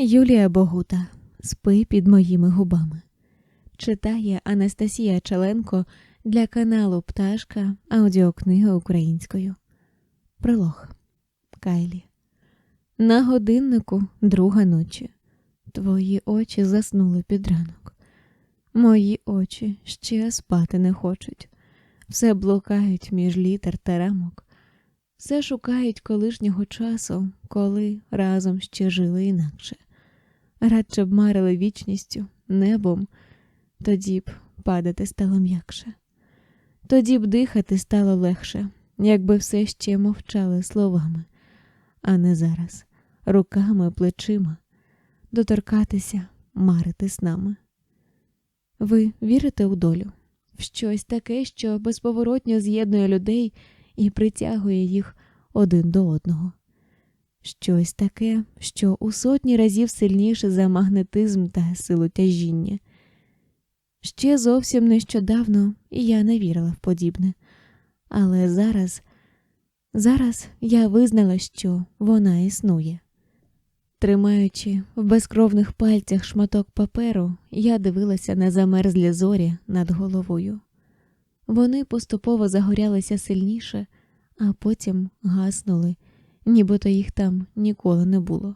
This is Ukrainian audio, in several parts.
Юлія Богута Спи під моїми губами. Читає Анастасія Челенко для каналу Пташка аудіокнига українською. Пролог Кайлі. На годиннику друга ночі. Твої очі заснули під ранок. Мої очі ще спати не хочуть. Все блукають між літер та рамок. Все шукають колишнього часу, коли разом ще жили інакше. Радше б марили вічністю, небом, тоді б падати стало м'якше. Тоді б дихати стало легше, якби все ще мовчали словами, а не зараз, руками, плечима, доторкатися, марити снами. Ви вірите у долю, в щось таке, що безповоротньо з'єднує людей і притягує їх один до одного. Щось таке, що у сотні разів сильніше за магнетизм та силу тяжіння. Ще зовсім нещодавно я не вірила в подібне, але зараз, зараз я визнала, що вона існує. Тримаючи в безкровних пальцях шматок паперу, я дивилася на замерзлі зорі над головою. Вони поступово загорялися сильніше, а потім гаснули, нібито їх там ніколи не було.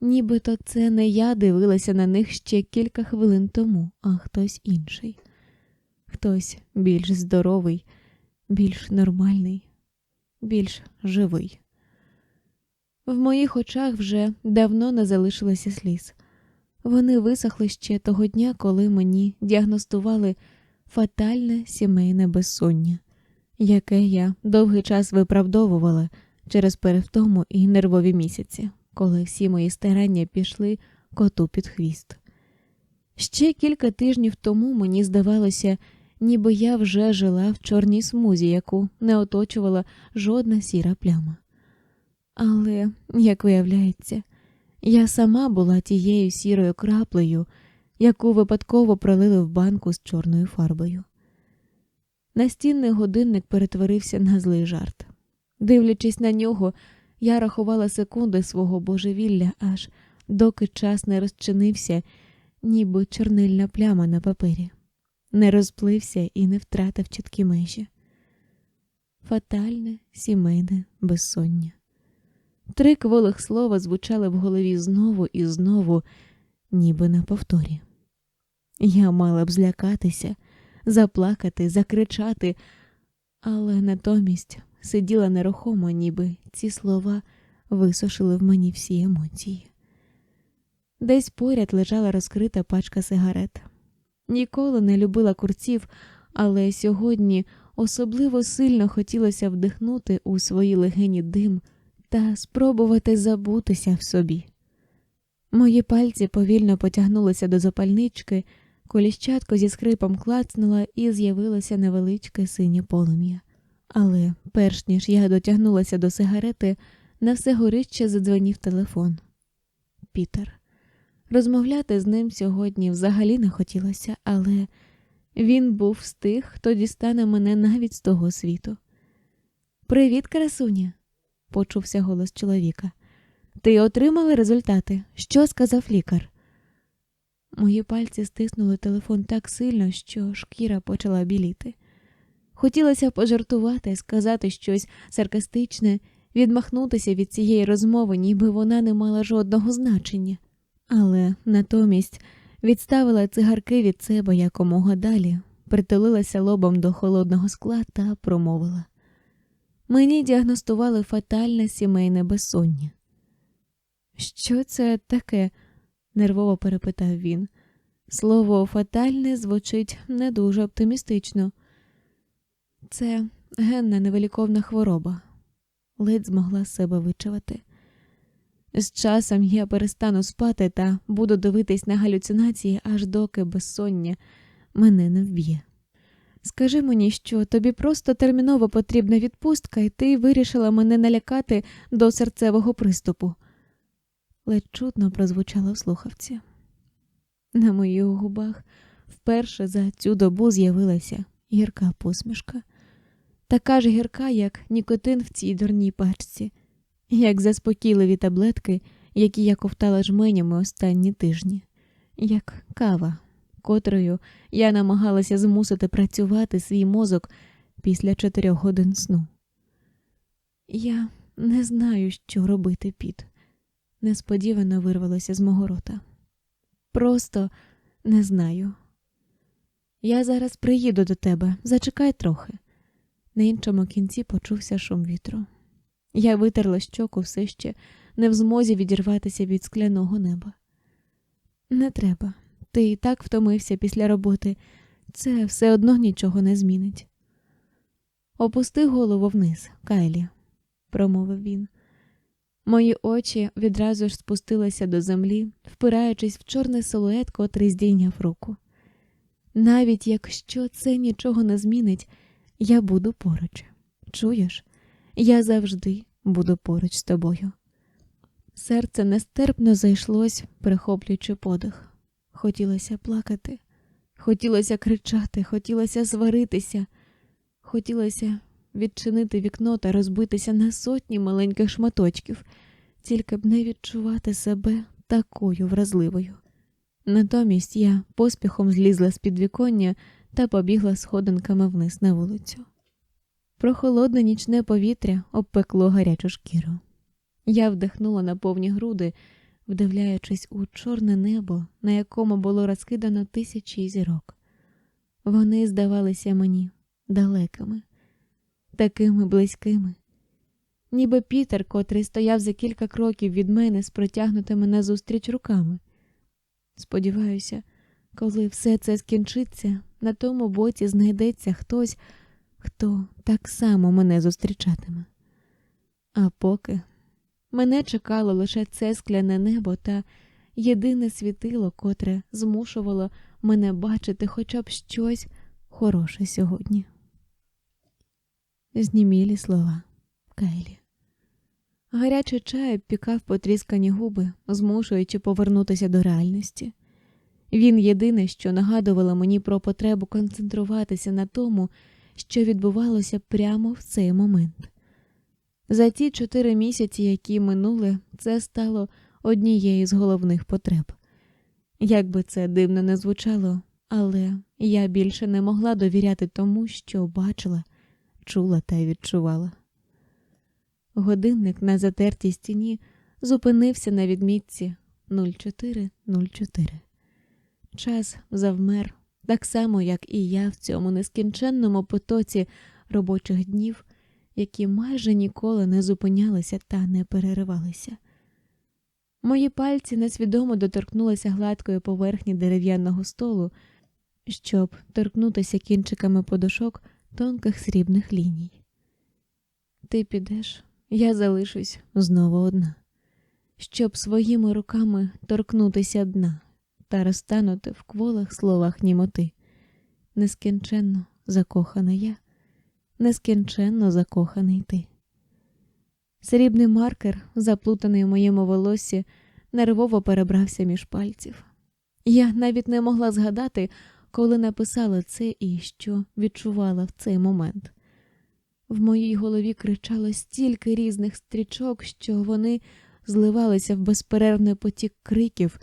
Нібито це не я дивилася на них ще кілька хвилин тому, а хтось інший, хтось більш здоровий, більш нормальний, більш живий. В моїх очах вже давно не залишилося сліз. Вони висохли ще того дня, коли мені діагностували фатальне сімейне безсоння, яке я довгий час виправдовувала через перевтому і нервові місяці, коли всі мої старання пішли коту під хвіст. Ще кілька тижнів тому мені здавалося, ніби я вже жила в чорній смузі, яку не оточувала жодна сіра пляма. Але, як виявляється, я сама була тією сірою краплею, яку випадково пролили в банку з чорною фарбою. Настінний годинник перетворився на злий жарт. Дивлячись на нього, я рахувала секунди свого божевілля, аж доки час не розчинився, ніби чорнильна пляма на папері, не розплився і не втратив чіткі межі. Фатальне сімейне безсоння. Три кволих слова звучали в голові знову і знову, ніби на повторі. Я мала б злякатися, заплакати, закричати, але натомість сиділа нерухомо, ніби ці слова висушили в мені всі емоції. Десь поряд лежала розкрита пачка сигарет. Ніколи не любила курців, але сьогодні особливо сильно хотілося вдихнути у свої легені дим та спробувати забутися в собі. Мої пальці повільно потягнулися до запальнички, коліщатко зі скрипом клацнула і з'явилося невеличке синє полум'я. Але, перш ніж я дотягнулася до сигарети, на все горище задзвонів телефон. Пітер. Розмовляти з ним сьогодні взагалі не хотілося, але він був з тих, хто дістане мене навіть з того світу. Привіт, красуня, почувся голос чоловіка. Ти отримала результати? Що сказав лікар? Мої пальці стиснули телефон так сильно, що шкіра почала біліти. Хотілося пожартувати, сказати щось саркастичне, відмахнутися від цієї розмови, ніби вона не мала жодного значення, але натомість відставила цигарки від себе якомога далі, притулилася лобом до холодного скла та промовила. Мені діагностували фатальне сімейне безсоння. Що це таке? нервово перепитав він. Слово фатальне звучить не дуже оптимістично. Це генна невеликовна хвороба, ледь змогла себе вичавати. З часом я перестану спати та буду дивитись на галюцинації, аж доки безсоння мене не вб'є. Скажи мені, що тобі просто терміново потрібна відпустка, і ти вирішила мене налякати до серцевого приступу. Ледь чутно прозвучало в слухавці. На моїх губах вперше за цю добу з'явилася гірка посмішка, така ж гірка, як нікотин в цій дурній пачці, як заспокійливі таблетки, які я ковтала жменями останні тижні, як кава, котрою я намагалася змусити працювати свій мозок після чотирьох годин сну. Я не знаю, що робити, піт. Несподівано вирвалося з мого рота. Просто не знаю. Я зараз приїду до тебе, зачекай трохи. На іншому кінці почувся шум вітру. Я витерла щоку все ще не в змозі відірватися від скляного неба. Не треба, ти і так втомився після роботи, це все одно нічого не змінить. Опусти голову вниз, Кайлі, промовив він. Мої очі відразу ж спустилися до землі, впираючись в чорний силует, котрий здійняв руку. Навіть якщо це нічого не змінить, я буду поруч. Чуєш? Я завжди буду поруч з тобою. Серце нестерпно зайшлось, прихоплюючи подих. Хотілося плакати, хотілося кричати, хотілося сваритися, хотілося відчинити вікно та розбитися на сотні маленьких шматочків, тільки б не відчувати себе такою вразливою. Натомість я поспіхом злізла з підвіконня та побігла сходинками вниз на вулицю. Прохолодне нічне повітря обпекло гарячу шкіру. Я вдихнула на повні груди, вдивляючись у чорне небо, на якому було розкидано тисячі зірок. Вони здавалися мені далекими, такими близькими, ніби Пітер, котрий стояв за кілька кроків від мене з протягнутими назустріч руками. Сподіваюся, коли все це скінчиться, на тому боці знайдеться хтось, хто так само мене зустрічатиме. А поки мене чекало лише це скляне небо та єдине світило, котре змушувало мене бачити хоча б щось хороше сьогодні. Знімілі слова Кайлі. Гарячий чай пікав потріскані губи, змушуючи повернутися до реальності. Він єдине, що нагадувало мені про потребу концентруватися на тому, що відбувалося прямо в цей момент. За ті чотири місяці, які минули, це стало однією з головних потреб. Як би це дивно не звучало, але я більше не могла довіряти тому, що бачила, чула та відчувала. Годинник на затертій стіні зупинився на відмітці 0404. Час завмер, так само, як і я в цьому нескінченному потоці робочих днів, які майже ніколи не зупинялися та не переривалися. Мої пальці несвідомо доторкнулися гладкої поверхні дерев'яного столу, щоб торкнутися кінчиками подушок тонких срібних ліній. Ти підеш, я залишусь знову одна, щоб своїми руками торкнутися дна та розтанути в кволих словах німоти. Нескінченно закохана я, нескінченно закоханий ти. Срібний маркер, заплутаний у моєму волоссі, нервово перебрався між пальців. Я навіть не могла згадати, коли написала це і що відчувала в цей момент. В моїй голові кричало стільки різних стрічок, що вони зливалися в безперервний потік криків,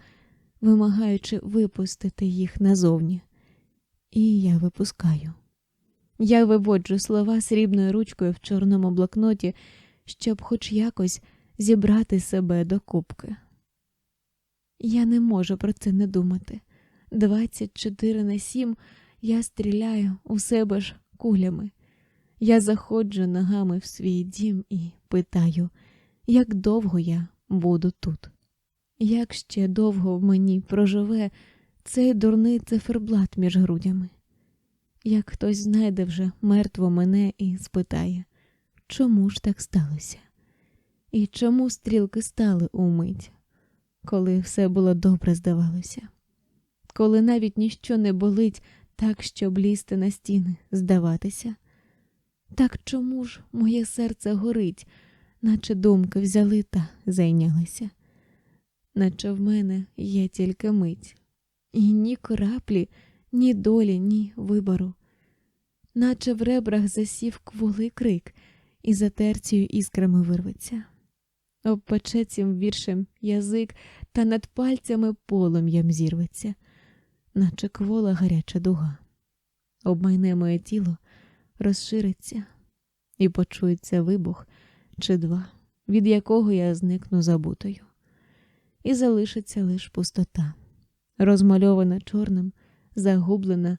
вимагаючи випустити їх назовні. І я випускаю. Я виводжу слова срібною ручкою в чорному блокноті, щоб хоч якось зібрати себе до кубки. Я не можу про це не думати. 24 на 7 я стріляю у себе ж кулями. Я заходжу ногами в свій дім і питаю, як довго я буду тут, як ще довго в мені проживе цей дурний циферблат між грудями, як хтось знайде вже мертво мене і спитає, чому ж так сталося? І чому стрілки стали умить, коли все було добре здавалося, коли навіть ніщо не болить так, щоб лізти на стіни, здаватися. Так чому ж моє серце горить, наче думки взяли та зайнялися, наче в мене є тільки мить, і ні краплі, ні долі, ні вибору, наче в ребрах засів кволий крик і за терцією іскрами вирветься. обпече цим віршем язик та над пальцями полум'ям зірветься, наче квола гаряча дуга. Обмайне моє тіло, розшириться, і почується вибух чи два, від якого я зникну забутою, і залишиться лиш пустота, розмальована чорним, загублена,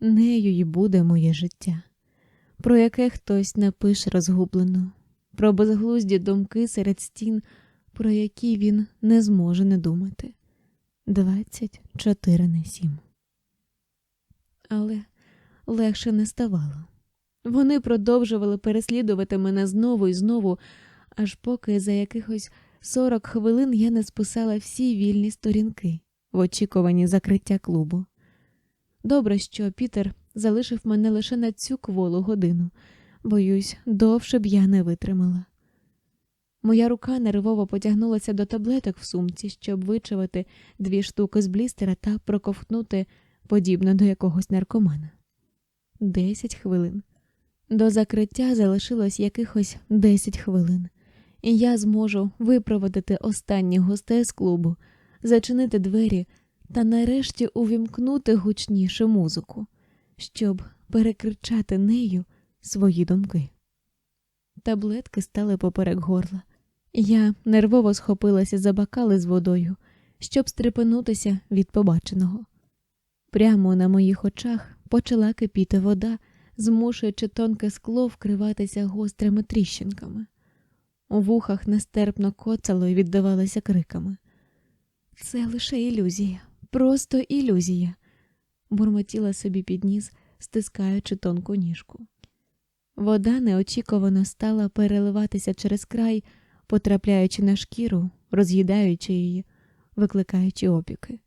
нею й буде моє життя, про яке хтось напише розгублено, про безглузді думки серед стін, про які він не зможе не думати. 24 на 7. Але легше не ставало. Вони продовжували переслідувати мене знову і знову, аж поки за якихось 40 хвилин я не списала всі вільні сторінки в очікуванні закриття клубу. Добре, що Пітер залишив мене лише на цю кволу годину, боюсь, довше б я не витримала. Моя рука нервово потягнулася до таблеток в сумці, щоб вичавити дві штуки з блістера та проковтнути подібно до якогось наркомана. Десять хвилин. До закриття залишилось якихось десять хвилин, і я зможу випроводити останніх гостей з клубу, зачинити двері та нарешті увімкнути гучніше музику, щоб перекричати нею свої думки. Таблетки стали поперек горла. Я нервово схопилася за бокали з водою, щоб стрепенутися від побаченого. Прямо на моїх очах почала кипіти вода, змушуючи тонке скло вкриватися гострими тріщинками. У вухах нестерпно коцало і віддавалося криками. Це лише ілюзія, просто ілюзія, бурмотіла собі під ніс, стискаючи тонку ніжку. Вода неочікувано стала переливатися через край, потрапляючи на шкіру, роз'їдаючи її, викликаючи опіки.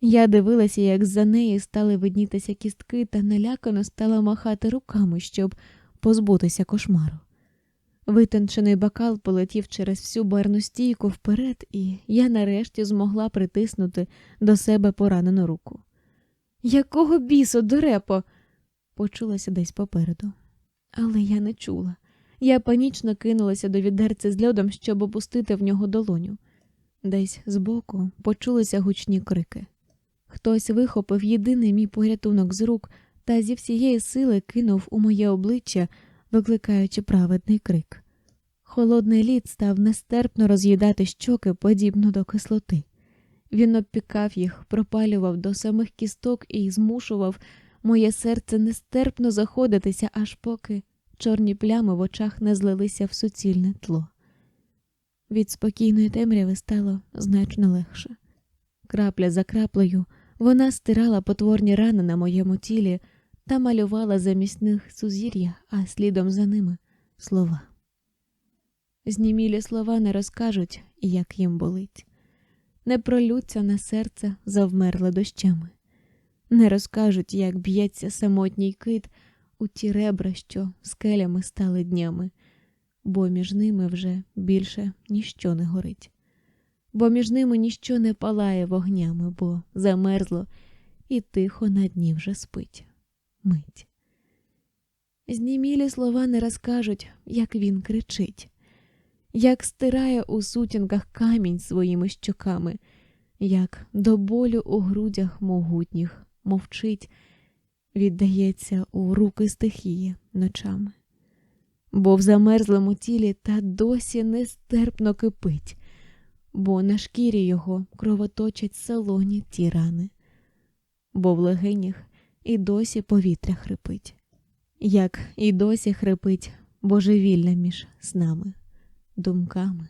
Я дивилася, як за неї стали виднітися кістки, та налякано стала махати руками, щоб позбутися кошмару. Витончений бокал полетів через всю барну стійку вперед, і я нарешті змогла притиснути до себе поранену руку. Якого бісу, дурепо? почулася десь попереду. Але я не чула. Я панічно кинулася до відерця з льодом, щоб опустити в нього долоню. Десь збоку почулися гучні крики. Хтось вихопив єдиний мій порятунок з рук та зі всієї сили кинув у моє обличчя, викликаючи праведний крик. Холодний лід став нестерпно роз'їдати щоки подібно до кислоти. Він обпікав їх, пропалював до самих кісток і змушував моє серце нестерпно заходитися, аж поки чорні плями в очах не злилися в суцільне тло. Від спокійної темряви стало значно легше. Крапля за краплею вона стирала потворні рани на моєму тілі та малювала замість них сузір'я, а слідом за ними слова. Знімілі слова не розкажуть, як їм болить, не пролються на серце завмерле дощами, не розкажуть, як б'ється самотній кит у ті ребра, що скелями стали днями, бо між ними вже більше ніщо не горить, бо між ними ніщо не палає вогнями, бо замерзло і тихо на дні вже спить мить. Знімілі слова не розкажуть, як він кричить, як стирає у сутінках камінь своїми щоками, як до болю у грудях могутніх мовчить віддається у руки стихії ночами, бо в замерзлому тілі та досі нестерпно кипить, бо на шкірі його кровоточать салоні ті рани, бо в легенях і досі повітря хрипить, як і досі хрипить божевілля між снами, думками,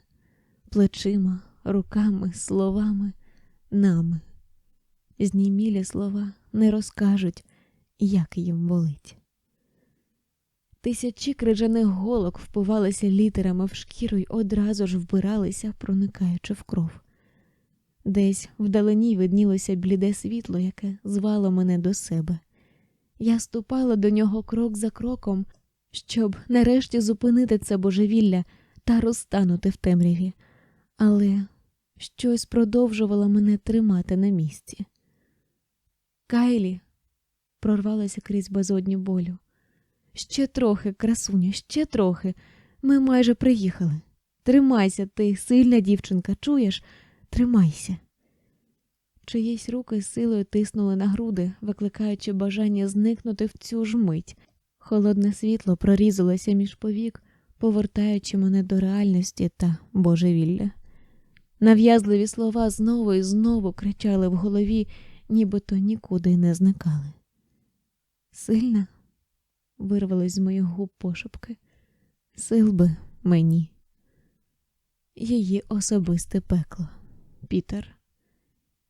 плечима, руками, словами, нами. Знімілі слова не розкажуть, як їм болить. Тисячі крижаних голок впивалися літерами в шкіру й одразу ж вбиралися, проникаючи в кров. Десь вдалині виднілося бліде світло, яке звало мене до себе. Я ступала до нього крок за кроком, щоб нарешті зупинити це божевілля та розтанути в темряві, але щось продовжувало мене тримати на місці. Кайлі прорвалася крізь безодню болю. Ще трохи, красуня, ще трохи. Ми майже приїхали. Тримайся, ти сильна дівчинка, чуєш? Тримайся. Чиїсь руки силою тиснули на груди, викликаючи бажання зникнути в цю ж мить. Холодне світло прорізалося між повік, повертаючи мене до реальності та божевілля. Нав'язливі слова знову і знову кричали в голові, нібито нікуди не зникали. Сильна, вирвалось з моїх губ пошепки. Сил би мені. Її особисте пекло. Пітер.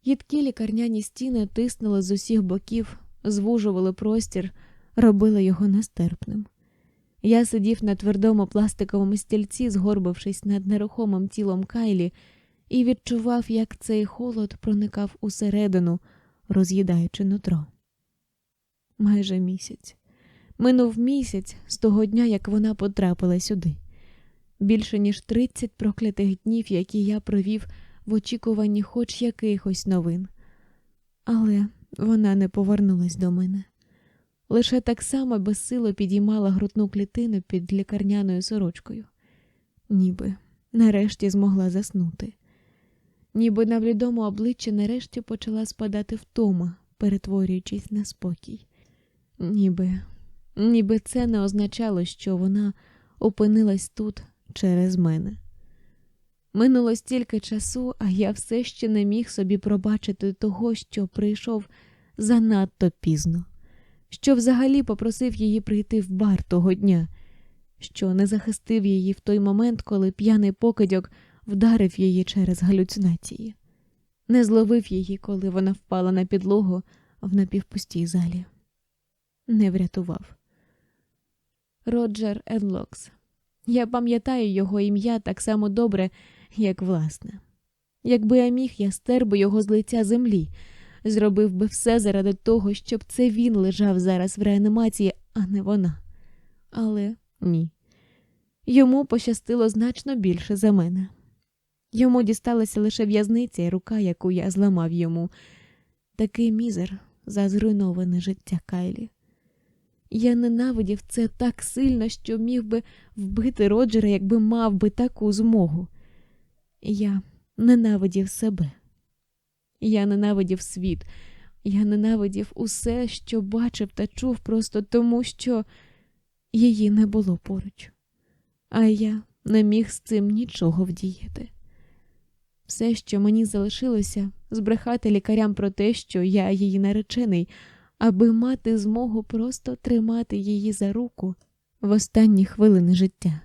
Їдкі лікарняні стіни тиснули з усіх боків, звужували простір, робили його нестерпним. Я сидів на твердому пластиковому стільці, згорбившись над нерухомим тілом Кайлі, і відчував, як цей холод проникав усередину, роз'їдаючи нутро. Майже місяць. Минув місяць з того дня, як вона потрапила сюди. Більше ніж 30 проклятих днів, які я провів в очікуванні хоч якихось новин. Але вона не повернулась до мене. Лише так само безсило підіймала грудну клітину під лікарняною сорочкою, ніби нарешті змогла заснути. Ніби на блідому обличчі нарешті почала спадати втома, перетворюючись на спокій. Ніби, ніби це не означало, що вона опинилась тут через мене. Минуло стільки часу, а я все ще не міг собі пробачити того, що прийшов занадто пізно, що взагалі попросив її прийти в бар того дня, що не захистив її в той момент, коли п'яний покидьок вдарив її через галюцинації, не зловив її, коли вона впала на підлогу в напівпустій залі, не врятував. Роджер Енлокс. Я пам'ятаю його ім'я так само добре, як власне. Якби я міг, я стер би його з лиця землі, зробив би все заради того, щоб це він лежав зараз в реанімації, а не вона. Але ні. Йому пощастило значно більше за мене. Йому дісталася лише в'язниця і рука, яку я зламав йому, такий мізер за зруйноване життя Кайлі. Я ненавидів це так сильно, що міг би вбити Роджера, якби мав би таку змогу. Я ненавидів себе. Я ненавидів світ, я ненавидів усе, що бачив та чув, просто тому, що її не було поруч, а я не міг з цим нічого вдіяти. Все, що мені залишилося, збрехати лікарям про те, що я її наречений, аби мати змогу просто тримати її за руку в останні хвилини життя,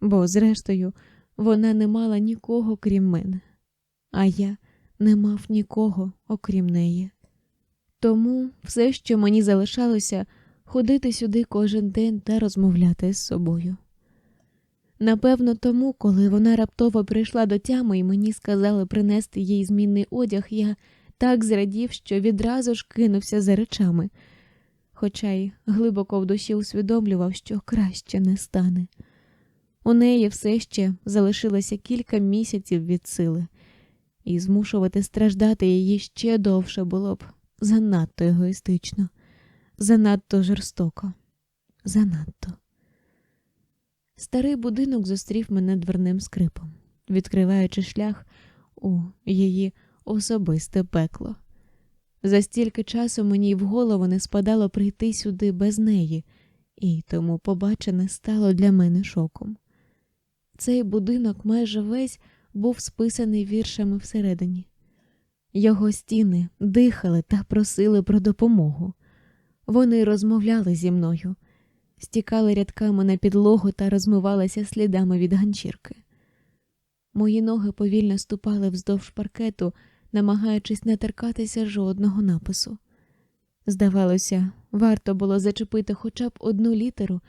бо, зрештою, вона не мала нікого крім мене, а я не мав нікого окрім неї. Тому все, що мені залишалося, ходити сюди кожен день та розмовляти з собою. Напевно, тому, коли вона раптово прийшла до тями і мені сказали принести їй змінний одяг, я так зрадів, що відразу ж кинувся за речами, хоча й глибоко в душі усвідомлював, що краще не стане. У неї все ще залишилося кілька місяців від сили, і змушувати страждати її ще довше було б занадто егоїстично, занадто жорстоко, занадто. Старий будинок зустрів мене дверним скрипом, відкриваючи шлях у її особисте пекло. За стільки часу мені в голову не спадало прийти сюди без неї, і тому побачене стало для мене шоком. Цей будинок майже весь був списаний віршами всередині. Його стіни дихали та просили про допомогу. Вони розмовляли зі мною, стікали рядками на підлогу та розмивалися слідами від ганчірки. Мої ноги повільно ступали вздовж паркету, намагаючись не торкатися жодного напису. Здавалося, варто було зачепити хоча б одну літеру,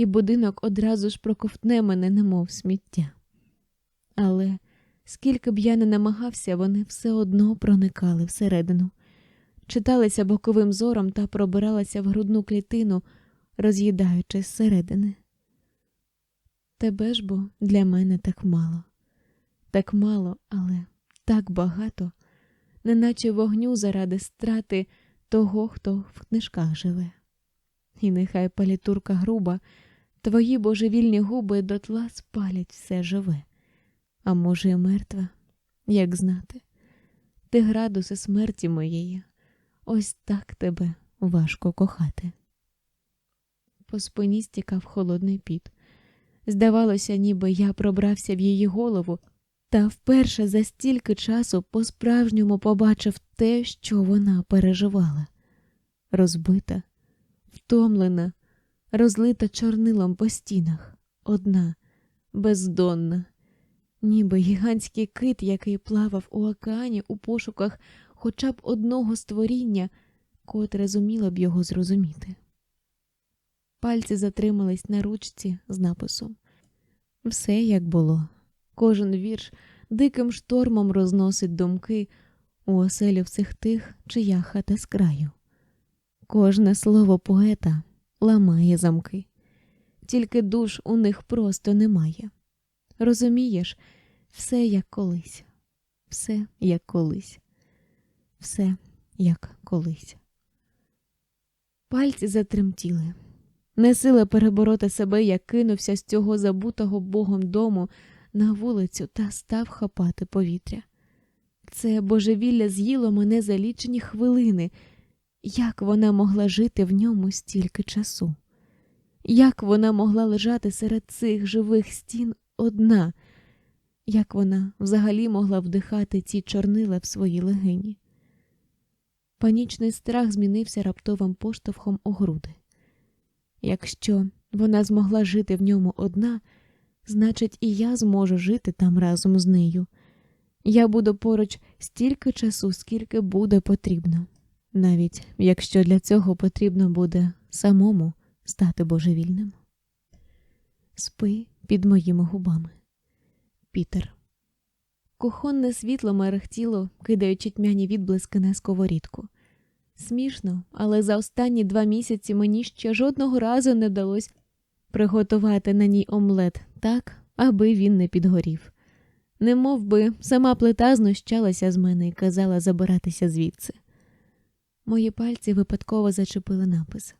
і будинок одразу ж проковтне мене, немов сміття. Але скільки б я не намагався, вони все одно проникали всередину, читалися боковим зором та пробиралися в грудну клітину, роз'їдаючи зсередини. Тебе ж бо для мене так мало, так мало, але так багато, неначе вогню заради страти того, хто в книжках живе. І нехай палітурка груба, твої божевільні губи дотла спалять все живе. а може, і мертва, як знати. Ти градуси смерті моєї, ось так тебе важко кохати. По спині стікав холодний піт. Здавалося, ніби я пробрався в її голову, та вперше за стільки часу по-справжньому побачив те, що вона переживала розбита, втомлена, розлита чорнилом по стінах, одна, бездонна, ніби гігантський кит, який плавав у океані у пошуках хоча б одного створіння, котре зуміло б його зрозуміти. Пальці затримались на ручці з написом Все як було. Кожен вірш диким штормом розносить думки у оселю всіх тих, чия хата з краю. Кожне слово поета ламає замки, тільки душ у них просто немає. Розумієш, все як колись, все як колись, все як колись. Пальці затремтіли. Не сила перебороти себе, я кинувся з цього забутого Богом дому на вулицю та став хапати повітря. Це божевілля з'їло мене за лічені хвилини. Як вона могла жити в ньому стільки часу? Як вона могла лежати серед цих живих стін одна? Як вона взагалі могла вдихати ці чорнила в своїй легені? Панічний страх змінився раптовим поштовхом у груди. Якщо вона змогла жити в ньому одна, значить, і я зможу жити там разом з нею. Я буду поруч стільки часу, скільки буде потрібно, навіть якщо для цього потрібно буде самому стати божевільним. Спи під моїми губами. Пітер. Кухонне світло мерехтіло, кидаючи тьмяні відблиски на сковорідку. Смішно, але за останні два місяці мені ще жодного разу не вдалося приготувати на ній омлет так, аби він не підгорів. Не мов би, сама плита знущалася з мене і казала забиратися звідси. Мої пальці випадково зачепили напис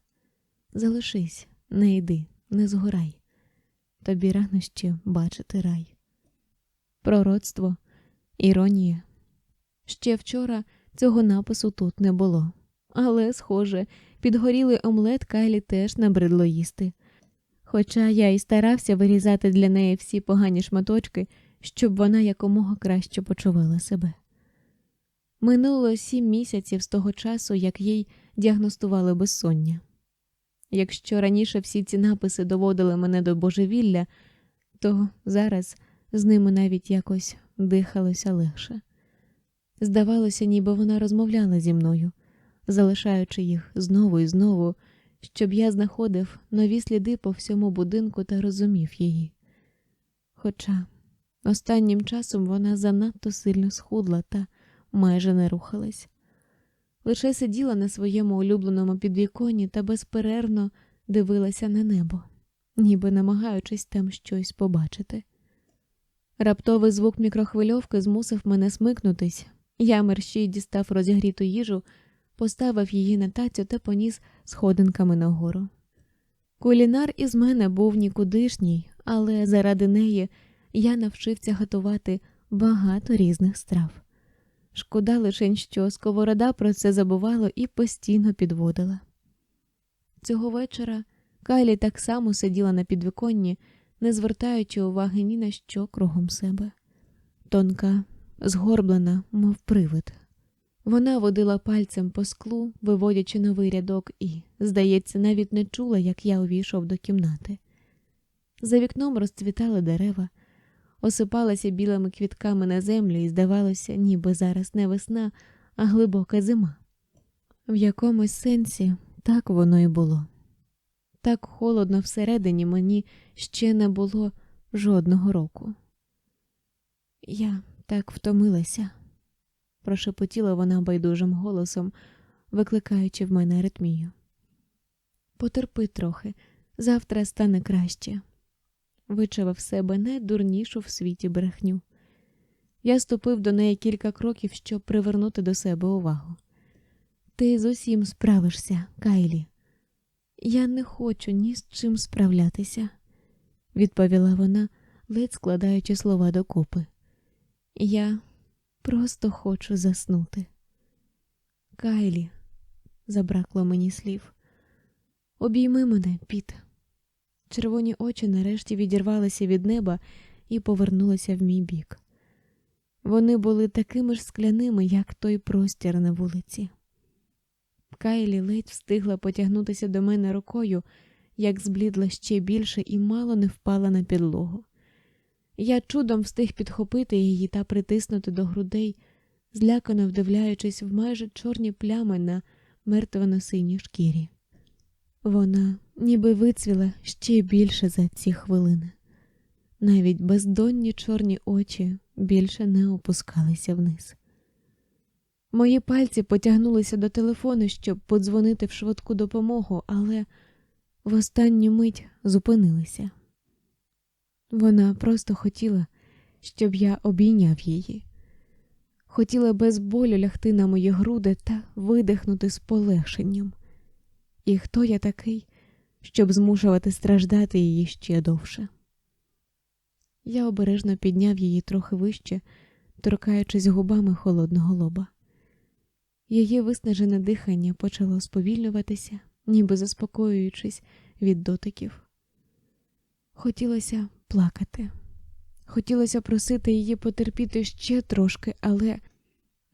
Залишись, не йди, не згорай. Тобі рано ще бачити рай. Пророцтво, іронія. Ще вчора цього напису тут не було, але, схоже, підгорілий омлет Кайлі теж набридло їсти. Хоча я і старався вирізати для неї всі погані шматочки, щоб вона якомога краще почувала себе. Минуло сім місяців з того часу, як їй діагностували безсоння. Якщо раніше всі ці написи доводили мене до божевілля, то зараз з ними навіть якось дихалося легше. Здавалося, ніби вона розмовляла зі мною, залишаючи їх знову і знову, щоб я знаходив нові сліди по всьому будинку та розумів її. Хоча останнім часом вона занадто сильно схудла та майже не рухалась, лише сиділа на своєму улюбленому підвіконні та безперервно дивилася на небо, ніби намагаючись там щось побачити. Раптовий звук мікрохвильовки змусив мене смикнутись. Я мерщій дістав розігріту їжу, поставив її на тацю та поніс сходинками нагору. Кулінар із мене був нікудишній, але заради неї я навчився готувати багато різних страв. Шкода лише, що сковорода про це забувала і постійно підводила. Цього вечора Кайлі так само сиділа на підвіконні, не звертаючи уваги ні на що кругом себе. Тонка, згорблена, мов привид. Вона водила пальцем по склу, виводячи новий рядок, і, здається, навіть не чула, як я увійшов до кімнати. За вікном розцвітали дерева, осипалася білими квітками на землю, і здавалося, ніби зараз не весна, а глибока зима. В якомусь сенсі так воно і було. Так холодно всередині мені ще не було жодного року. Я так втомилася, прошепотіла вона байдужим голосом, викликаючи в мене аритмію. Потерпи трохи, завтра стане краще. Вичавив себе найдурнішу в світі брехню. Я ступив до неї кілька кроків, щоб привернути до себе увагу. Ти з усім справишся, Кайлі. Я не хочу ні з чим справлятися, відповіла вона, ледь складаючи слова докупи. Я просто хочу заснути. Кайлі, забракло мені слів. Обійми мене, Піт. Червоні очі нарешті відірвалися від неба і повернулися в мій бік. Вони були такими ж скляними, як той простір на вулиці. Кайлі ледь встигла потягнутися до мене рукою, як зблідла ще більше і мало не впала на підлогу. Я чудом встиг підхопити її та притиснути до грудей, злякано вдивляючись в майже чорні плями на мертвено-синій шкірі. Вона ніби вицвіла ще більше за ці хвилини. Навіть бездонні чорні очі більше не опускалися вниз. Мої пальці потягнулися до телефону, щоб подзвонити в швидку допомогу, але в останню мить зупинилися. Вона просто хотіла, щоб я обійняв її, хотіла без болю лягти на мої груди та видихнути з полегшенням. І хто я такий, щоб змушувати страждати її ще довше? Я обережно підняв її трохи вище, торкаючись губами холодного лоба. Її виснажене дихання почало сповільнюватися, ніби заспокоюючись від дотиків. Хотілося плакати, хотілося просити її потерпіти ще трошки, але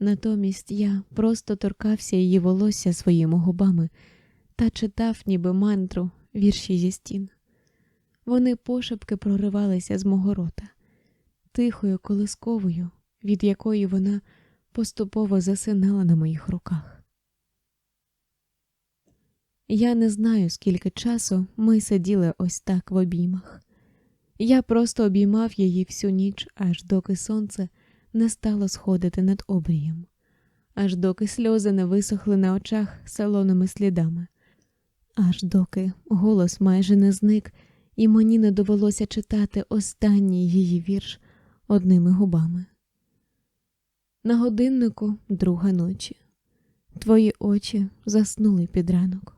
натомість я просто торкався її волосся своїми губами та читав, ніби мантру, вірші зі стін. Вони пошепки проривалися з мого рота, тихою колисковою, від якої вона поступово засинала на моїх руках. Я не знаю, скільки часу ми сиділи ось так в обіймах. Я просто обіймав її всю ніч, аж доки сонце не стало сходити над обрієм, аж доки сльози не висохли на очах солоними слідами, аж доки голос майже не зник, і мені не довелося читати останній її вірш одними губами. На годиннику друга ночі. Твої очі заснули під ранок.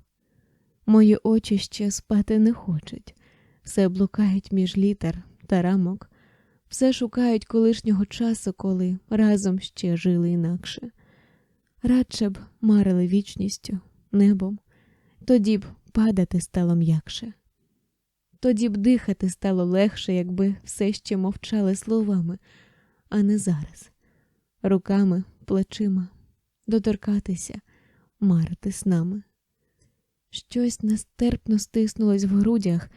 Мої очі ще спати не хочуть, все блукають між літер та рамок, все шукають колишнього часу, коли разом ще жили інакше. Радше б марили вічністю, небом, тоді б падати стало м'якше. Тоді б дихати стало легше, якби все ще мовчали словами, а не зараз руками, плечима, доторкатися, марити снами. Щось нестерпно стиснулось в грудях,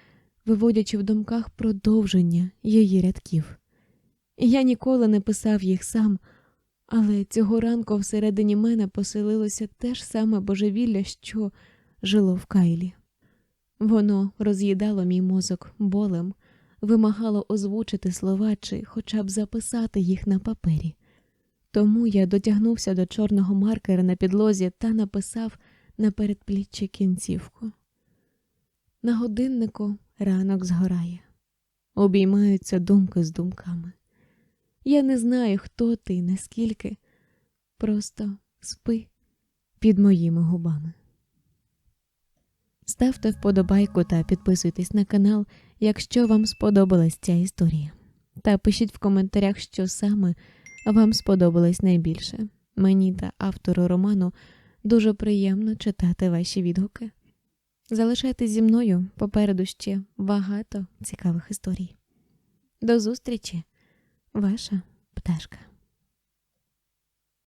виводячи в думках продовження її рядків. Я ніколи не писав їх сам, але цього ранку всередині мене поселилося те ж саме божевілля, що жило в Кайлі. Воно роз'їдало мій мозок болем, вимагало озвучити слова чи хоча б записати їх на папері. Тому я дотягнувся до чорного маркера на підлозі та написав на передпліччі кінцівку. На годиннику ранок згорає, обіймаються думки з думками. Я не знаю, хто ти наскільки, просто спи під моїми губами. Ставте вподобайку та підписуйтесь на канал, якщо вам сподобалась ця історія. Та пишіть в коментарях, що саме вам сподобалось найбільше. Мені та автору роману дуже приємно читати ваші відгуки. Залишайтесь зі мною попереду ще багато цікавих історій. До зустрічі, ваша пташка.